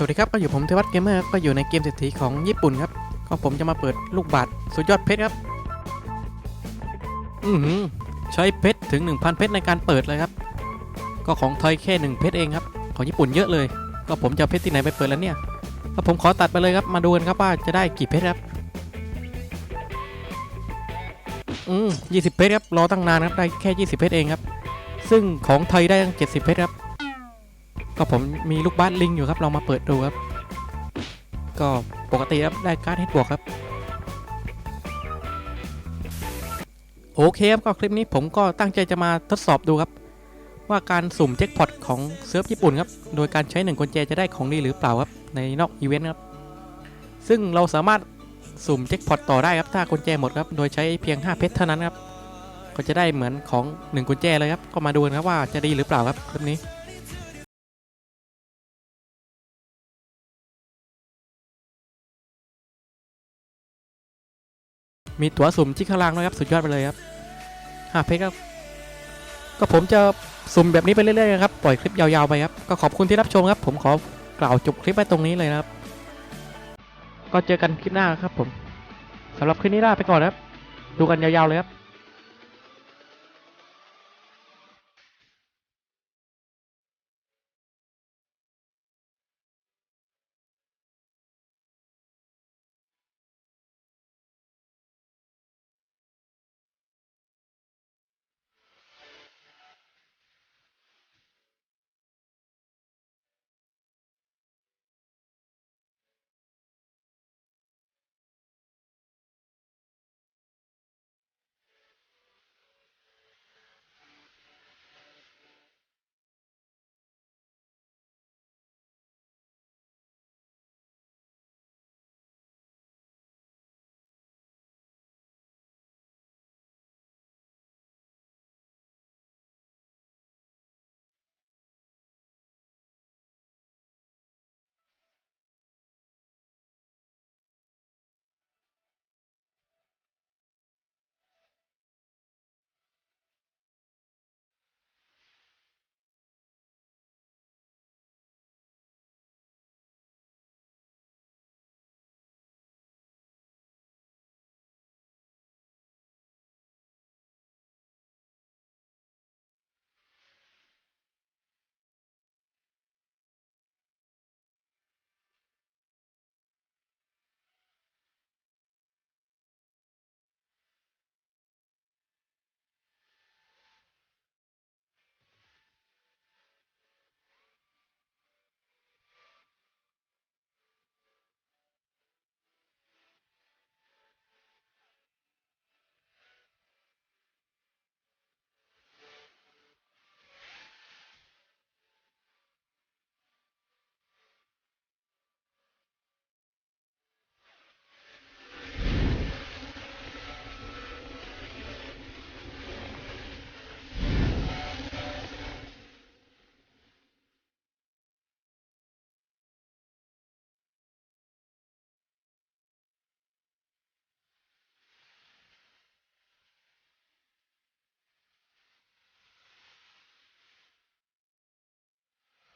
สวัสดีครับก็อยู่ผมเทวัตเกมเมอร์ก็อยู่ในเกมเศรษฐีของญี่ปุ่นครับก็ผมจะมาเปิดลูกบาทสุดยอดเพชรครับ อือหือใช้เพชรถึง 1,000 เพชรในการเปิดเลยครับ ก็ของไทยแค่1เพชรเองครับ ของญี่ปุ่นเยอะเลย ก็ผมจะเพชรที่ไหนไปเปิดแล้วเนี่ยก็ผมขอตัดไปเลยครับมาดูกันครับว่าจะได้กี่เพชรครับอืม20เพชรครับรอตั้งนานครับได้แค่ 20 เพชรเองครับ ซึ่งของไทยได้ตั้ง70 เพชรครับ ก็ผมมีลูกบ้าสลิงอยู่ครับเรามาเปิดดูครับ ก็ปกติครับได้การ์ดเฮดบวกครับ โอเคครับก็คลิปนี้ผมก็ตั้งใจจะมาทดสอบดูครับ ว่าการสุ่มแจ็คพอตของเซิร์ฟญี่ปุ่นครับ โดยการใช้หนึ่งกุญแจจะได้ของดีหรือเปล่าครับในนอกอีเวนต์ครับ ซึ่งเราสามารถสุ่มแจ็คพอตต่อได้ครับถ้ากุญแจหมดครับ โดยใช้เพียง 5 เพชรเท่านั้นครับ ก็จะได้เหมือนของ 1 กุญแจเลยครับ ก็มาดูกันครับว่าจะดีหรือเปล่าครับคลิปนี้ มีตั๋วสุ่มที่ข้างล่างด้วยครับ สุดยอดไปเลยครับห้าเพชรครับ ก็ผมจะสุ่มแบบนี้ไปเรื่อยๆนะครับ ปล่อยคลิปยาวๆไปครับ ก็ขอบคุณที่รับชมครับ ผมขอกล่าวจบคลิปไว้ตรงนี้เลยนะครับ ก็เจอกันคลิปหน้าครับผมสำหรับคลิปนี้ลาไปก่อนครับ ดูกันยาวๆเลยครับ